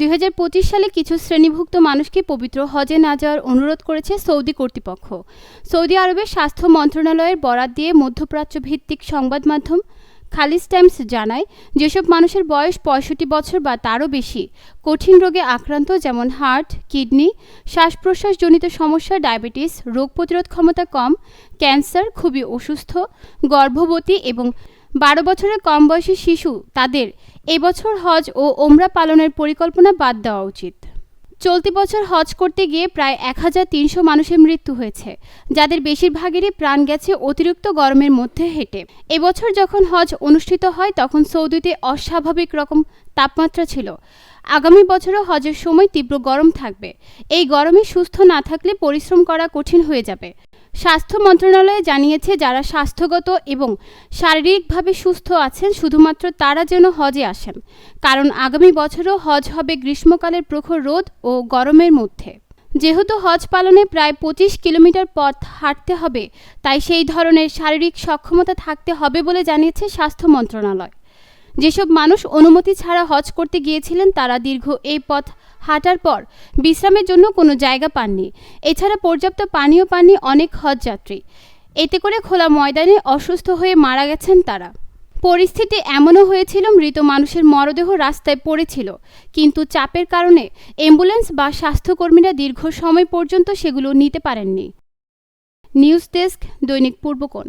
দুই হাজার পঁচিশ সালে কিছু শ্রেণীভুক্ত মানুষকে পবিত্র হজে না যাওয়ার অনুরোধ করেছে সৌদি কর্তৃপক্ষ। সৌদি আরবের স্বাস্থ্য মন্ত্রণালয়ের বরাত দিয়ে মধ্যপ্রাচ্য ভিত্তিক সংবাদ মাধ্যম খালিজ টাইমস জানায়, যেসব মানুষের বয়স পঁয়ষট্টি বছর বা তারও বেশি, কঠিন রোগে আক্রান্ত যেমন হার্ট, কিডনি শ্বাস প্রশ্বাসজনিত সমস্যা, ডায়াবেটিস, রোগ প্রতিরোধ ক্ষমতা কম, ক্যান্সার, খুবই অসুস্থ, গর্ভবতী এবং বারো বছরের কম বয়সী শিশু তাদের এবছর হজ ও ওমরা পালনের পরিকল্পনা বাদ দেওয়া উচিত। চলতি বছর হজ করতে গিয়ে প্রায় এক হাজার তিনশো মানুষের মৃত্যু হয়েছে, যাদের বেশিরভাগেরই প্রাণ গেছে অতিরিক্ত গরমের মধ্যে হেঁটে। এবছর যখন হজ অনুষ্ঠিত হয়, তখন সৌদিতে অস্বাভাবিক রকম তাপমাত্রা ছিল। আগামী বছরও হজের সময় তীব্র গরম থাকবে। এই গরমে সুস্থ না থাকলে পরিশ্রম করা কঠিন হয়ে যাবে। স্বাস্থ্য মন্ত্রণালয় জানিয়েছে যারা স্বাস্থ্যগত এবং শারীরিকভাবে সুস্থ আছেন, শুধুমাত্র তারা যেন হজে আসেন। কারণ আগামী বছরও হজ হবে গ্রীষ্মকালের প্রখর রোদ ও গরমের মধ্যে। যেহেতু হজ পালনে প্রায় পঁচিশ কিলোমিটার পথ হাঁটতে হবে, তাই সেই ধরনের শারীরিক সক্ষমতা থাকতে হবে বলে জানিয়েছে স্বাস্থ্য মন্ত্রণালয়। যেসব মানুষ অনুমতি ছাড়া হজ করতে গিয়েছিলেন, তারা দীর্ঘ এই পথ হাঁটার পর বিশ্রামের জন্য কোনো জায়গা পাননি। এছাড়া পর্যাপ্ত পানীয় পাননি অনেক হজ যাত্রী এতে করে খোলা ময়দানে অসুস্থ হয়ে মারা গেছেন তারা। পরিস্থিতি এমনও হয়েছিল, মৃত মানুষের মরদেহ রাস্তায় পড়েছিল। কিন্তু চাপের কারণে অ্যাম্বুলেন্স বা স্বাস্থ্যকর্মীরা দীর্ঘ সময় পর্যন্ত সেগুলো নিতে পারেননি। নিউজ ডেস্ক দৈনিক পূর্বকোণ